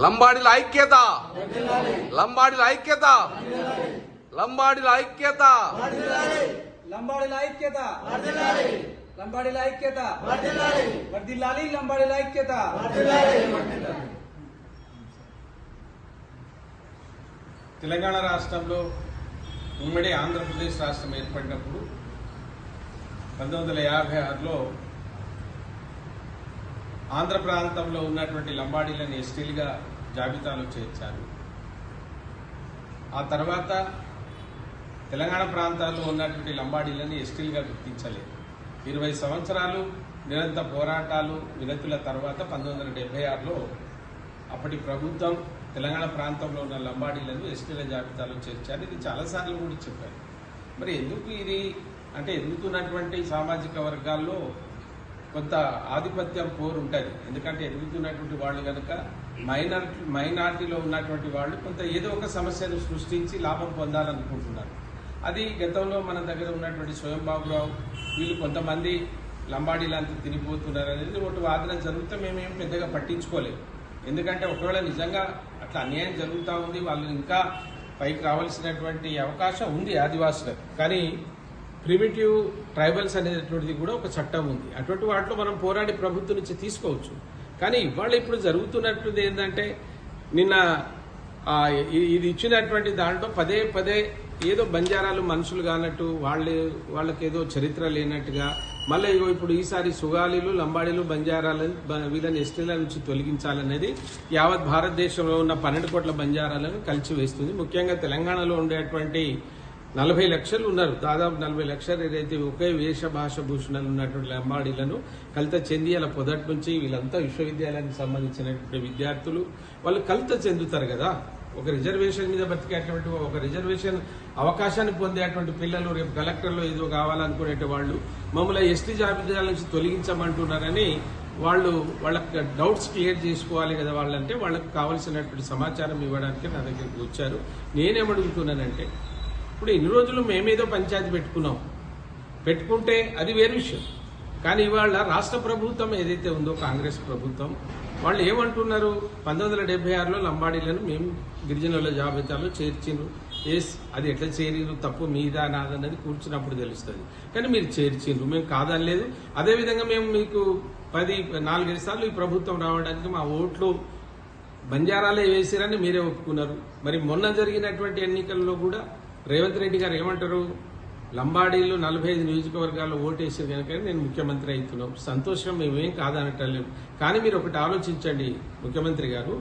లంబాడీల ఐక్యత. లంబాడీల ఐక్యత. లంబాడీల ఐక్యత. లంబాడీల ఐక్యత. లంబాడీల ఐక్యత. వర్దిల్లాలి లంబాడీల ఐక్యత. తెలంగాణ రాష్ట్రంలో ఉమ్మడి ఆంధ్రప్రదేశ్ రాష్ట్రం ఏర్పడినప్పుడు పంతొమ్మిది వందల యాభై ఆరులో ఆంధ్ర ప్రాంతంలో ఉన్నటువంటి లంబాడీలను ఎస్టీలుగా జాబితాలో చేర్చారు. ఆ తర్వాత తెలంగాణ ప్రాంతాల్లో ఉన్నటువంటి లంబాడీలను ఎస్టీలుగా గుర్తించలేదు. ఇరవై సంవత్సరాలు నిరంతర పోరాటాలు వినతుల తర్వాత పంతొమ్మిది వందల డెబ్బై ఆరులో అప్పటి ప్రభుత్వం తెలంగాణ ప్రాంతంలో ఉన్న లంబాడీలను ఎస్టీల జాబితాలో చేర్చారు. ఇది చాలాసార్లు కూడా చెప్పారు. మరి ఎందుకు ఇది? అంటే ఎందుకున్నటువంటి సామాజిక వర్గాల్లో కొంత ఆధిపత్యం పోరు ఉంటుంది. ఎందుకంటే ఎదుగుతున్నటువంటి వాళ్ళు కనుక మైనార్టీ మైనార్టీలో ఉన్నటువంటి వాళ్ళు కొంత ఏదో ఒక సమస్యను సృష్టించి లాభం పొందాలనుకుంటున్నారు. అది గతంలో మన దగ్గర ఉన్నటువంటి స్వయం బాబురావు వీళ్ళు కొంతమంది లంబాడీలంతా తిరిగిపోతున్నారు అనేది ఒకటి వాదన జరుగుతూ మేమేం పెద్దగా పట్టించుకోలేదు. ఎందుకంటే ఒకవేళ నిజంగా అట్లా అన్యాయం జరుగుతూ ఉంది వాళ్ళు ఇంకా పైకి రావాల్సినటువంటి అవకాశం ఉంది ఆదివాసులకు. కానీ ప్రిమిటివ్ ట్రైబల్స్ అనేటువంటిది కూడా ఒక చట్టం ఉంది. అటువంటి వాటిలో మనం పోరాడి ప్రభుత్వం నుంచి తీసుకోవచ్చు. కానీ ఇవాళ ఇప్పుడు జరుగుతున్నటువంటిది ఏంటంటే నిన్న ఇది ఇచ్చినటువంటి దాంట్లో పదే పదే ఏదో బంజారాలు మనుషులు కానట్టు వాళ్ళు వాళ్ళకి ఏదో చరిత్ర లేనట్టుగా మళ్ళీ ఇగో ఇప్పుడు ఈసారి సుగాలీలు లంబాడీలు బంజారాలను వీళ్ళని ఎస్టీల నుంచి తొలగించాలనేది యావత్ భారతదేశంలో ఉన్న పన్నెండు కోట్ల బంజారాలను కలిసి వేస్తుంది ముఖ్యంగా తెలంగాణలో ఉండేటువంటి నలభై లక్షలు ఉన్నారు. దాదాపు నలభై లక్షలు ఏదైతే ఒకే వేష భాష భూషణాలు ఉన్నటువంటి లంబాడీలను కలిత చెంది అలా పొదటి నుంచి వీళ్ళంతా విశ్వవిద్యాలయానికి సంబంధించినటువంటి విద్యార్థులు. వాళ్ళు కలిత చెందుతారు కదా. ఒక రిజర్వేషన్ మీద బతికేటువంటి ఒక రిజర్వేషన్ అవకాశాన్ని పొందేటువంటి పిల్లలు రేపు కలెక్టర్లో ఏదో కావాలనుకునే వాళ్ళు మమ్మల్ని ఎస్టీ జాబితాల నుంచి తొలగించమంటున్నారని వాళ్ళు వాళ్ళకి డౌట్స్ క్లియర్ చేసుకోవాలి కదా వాళ్ళంటే వాళ్ళకి కావాల్సినటువంటి సమాచారం ఇవ్వడానికి నా దగ్గరికి వచ్చారు. నేనేమడుగుతున్నానంటే ఇప్పుడు ఎన్ని రోజులు మేమేదో పంచాయతీ పెట్టుకున్నాం. పెట్టుకుంటే అది వేరు విషయం. కానీ ఇవాళ రాష్ట్ర ప్రభుత్వం ఏదైతే ఉందో కాంగ్రెస్ ప్రభుత్వం వాళ్ళు ఏమంటున్నారు? పంతొమ్మిది వందల డెబ్బై ఆరులో లంబాడీలను మేము గిరిజనుల జాబితాలో చేర్చిండ్రు ఎస్ అది ఎట్లా చేరిరు తప్పు మీదా నాదన్నది కూర్చున్నప్పుడు తెలుస్తుంది. కానీ మీరు చేర్చిండ్రు మేము కాదనలేదు. అదేవిధంగా మేము మీకు పది నాలుగైదు సార్లు ఈ ప్రభుత్వం రావడానికి మా ఓట్లు బంజారాలే వేసిరని మీరే ఒప్పుకున్నారు. మరి మొన్న జరిగినటువంటి ఎన్నికల్లో కూడా రేవంత్ రెడ్డి గారు ఏమంటారు? లంబాడీలు నలభై ఐదు నియోజకవర్గాల్లో ఓటేసారు కనుక నేను ముఖ్యమంత్రి అవుతున్నాం. సంతోషం మేమేం కాదనటలేము కానీ మీరు ఒకటి ఆలోచించండి ముఖ్యమంత్రి గారు.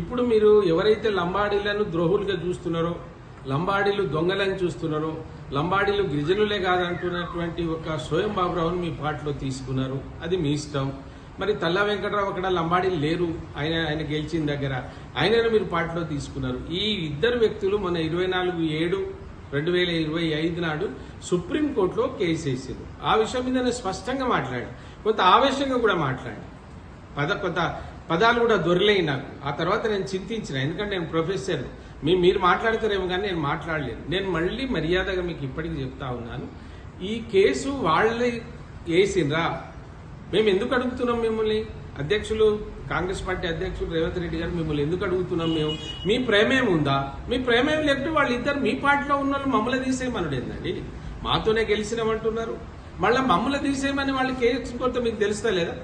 ఇప్పుడు మీరు ఎవరైతే లంబాడీలను ద్రోహులుగా చూస్తున్నారో లంబాడీలు దొంగలని చూస్తున్నారో లంబాడీలు గిరిజనులే కాదంటున్నటువంటి ఒక స్వయం బాబురావును మీ పార్టీలో తీసుకున్నారు. అది మీ ఇష్టం. మరి తల్లా వెంకటరావు అక్కడ లంబాడీలు లేరు. ఆయన ఆయన గెలిచిన దగ్గర. ఆయనను మీరు పార్టీలో తీసుకున్నారు. ఈ ఇద్దరు వ్యక్తులు మన ఇరవై నాలుగు ఏడు రెండు వేల ఇరవై ఐదు నాడు సుప్రీంకోర్టులో కేసు వేసారు ఆ విషయం మీద నేను స్పష్టంగా మాట్లాడాను. కొంత ఆవేశంగా కూడా మాట్లాడాను. పద కొంత పదాలు కూడా దొరలేయి నాకు. ఆ తర్వాత నేను చింతించిన. ఎందుకంటే నేను ప్రొఫెసర్ మీ మీరు మాట్లాడతారేమో కానీ నేను మాట్లాడలేను నేను మళ్ళీ మర్యాదగా మీకు ఇప్పటికీ చెప్తా ఉన్నాను. ఈ కేసు వాళ్ళే వేసిండ్రా? మేము ఎందుకు అడుగుతున్నాం మిమ్మల్ని? అధ్యక్షులు కాంగ్రెస్ పార్టీ అధ్యక్షులు రేవంత్ రెడ్డి గారు మిమ్మల్ని ఎందుకు అడుగుతున్నాం మేము? మీ ప్రేమేం ఉందా? మీ ప్రేమేం లేకపోతే వాళ్ళిద్దరు మీ పార్టీలో ఉన్న వాళ్ళు మమ్మల్ని తీసేయమనుడు ఏందండి? మాతోనే గెలిచినామంటున్నారు మళ్ళీ మమ్మల్ని తీసేయమని వాళ్ళు కేసు కొడితే మీకు తెలుస్తా లేదా?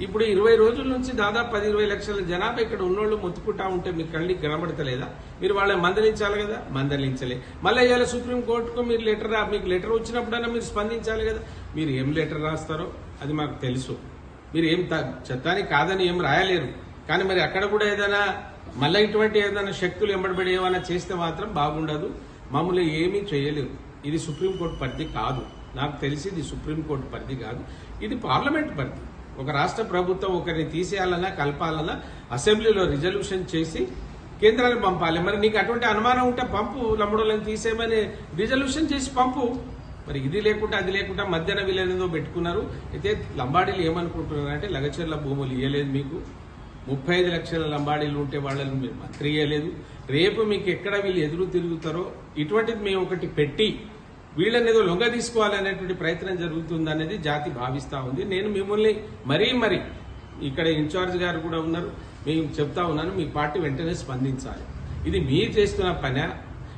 ఇప్పుడు ఇరవై రోజుల నుంచి దాదాపు పది ఇరవై లక్షల జనాభా ఇక్కడ ఉన్నోళ్ళు మొత్తుకుంటా ఉంటే మీకు కళ్ళకి కనబడతలేదా? మీరు వాళ్ళని మందలించాలి కదా? మందలించలే. మళ్ళీ ఇవాళ సుప్రీంకోర్టుకు మీరు లెటర్ రా- మీకు లెటర్ వచ్చినప్పుడైనా మీరు స్పందించాలి కదా? మీరు ఏం లెటర్ రాస్తారో? అది మాకు తెలుసు. మీరు ఏం త- చట్టానికి కాదని ఏం రాయలేరు. కానీ మరి అక్కడ కూడా ఏదైనా మళ్ళీ ఇటువంటి ఏదైనా శక్తులు ఎంబడబడి ఏమైనా చేస్తే మాత్రం బాగుండదు. మామూలు ఏమీ చేయలేరు. ఇది సుప్రీంకోర్టు పరిధి కాదు. నాకు తెలిసి ఇది సుప్రీంకోర్టు పరిధి కాదు. ఇది పార్లమెంట్ పరిధి. ఒక రాష్ట్ర ప్రభుత్వం ఒకరిని తీసేయాలన్నా కలపాలన్నా అసెంబ్లీలో రిజల్యూషన్ చేసి కేంద్రానికి పంపాలి. మరి నీకు అటువంటి అనుమానం ఉంటే పంపు లమ్మడోళ్ళని తీసేయమని రిజల్యూషన్ చేసి పంపు. మరి ఇది లేకుండా అది లేకుండా మధ్యాహ్న వీళ్ళనేదో పెట్టుకున్నారు. అయితే లంబాడీలు ఏమనుకుంటున్నారు అంటే లగచర్ల భూములు ఇవ్వలేదు మీకు. ముప్పై ఐదు లక్షల లంబాడీలు ఉంటే వాళ్ళని మీరు మంత్రి ఇవ్వలేదు రేపు మీకు ఎక్కడ వీళ్ళు ఎదురు తిరుగుతారో ఇటువంటిది మేము ఒకటి పెట్టి వీళ్ళని ఏదో లొంగ తీసుకోవాలనేటువంటి ప్రయత్నం జరుగుతుంది అనేది జాతి భావిస్తూ ఉంది. నేను మిమ్మల్ని మరీ మరీ ఇక్కడ ఇన్ఛార్జ్ గారు కూడా ఉన్నారు. మేము చెప్తా ఉన్నాను మీ పార్టీ వెంటనే స్పందించాలి. ఇది మీరు చేస్తున్న పని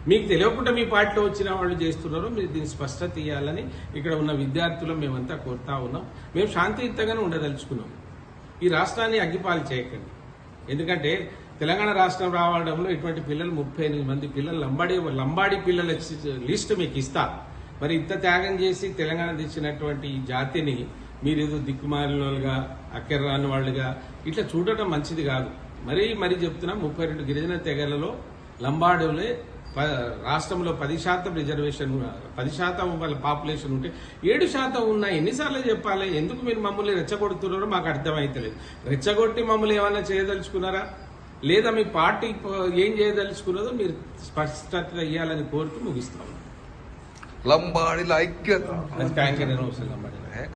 మీకు తెలియకుండా మీ పార్టీలో వచ్చిన వాళ్ళు చేస్తున్నారు మీరు దీన్ని స్పష్టత ఇవ్వాలని ఇక్కడ ఉన్న విద్యార్థులు మేమంతా కోరుతా ఉన్నాం. మేము శాంతియుతంగానే ఉండదలుచుకున్నాం. ఈ రాష్ట్రాన్ని అగ్గిపాలు చేయకండి. ఎందుకంటే తెలంగాణ రాష్ట్రం రావడంలో ఇటువంటి పిల్లలు ముప్పై ఎనిమిది మంది పిల్లలు లంబాడి లంబాడి పిల్లల లిస్టు మీకు ఇస్తా. మరి ఇంత త్యాగం చేసి తెలంగాణ తెచ్చినటువంటి ఈ జాతిని మీరు ఏదో దిక్కుమాలిన వాళ్ళుగా అక్కర రాని వాళ్ళుగా ఇట్లా చూడటం మంచిది కాదు. మరీ మరీ చెప్తున్నా ముప్పై రెండు గిరిజన తెగలలో లంబాడులే రాష్ట్రంలో పది శాతం రిజర్వేషన్ పది శాతం వాళ్ళ పాపులేషన్ ఉంటే ఏడు శాతం ఉన్నా ఎన్నిసార్లు చెప్పాలి? ఎందుకు మీరు మమ్మల్ని రెచ్చగొడుతున్నారో మాకు అర్థమైతలేదు. రెచ్చగొట్టి మమ్మల్ని ఏమైనా చేయదలుచుకున్నారా? లేదా మీ పార్టీ ఏం చేయదలుచుకున్నదో మీరు స్పష్టత ఇవ్వాలని కోరుతూ ఐక్యత అది కాంకర్ అవసరం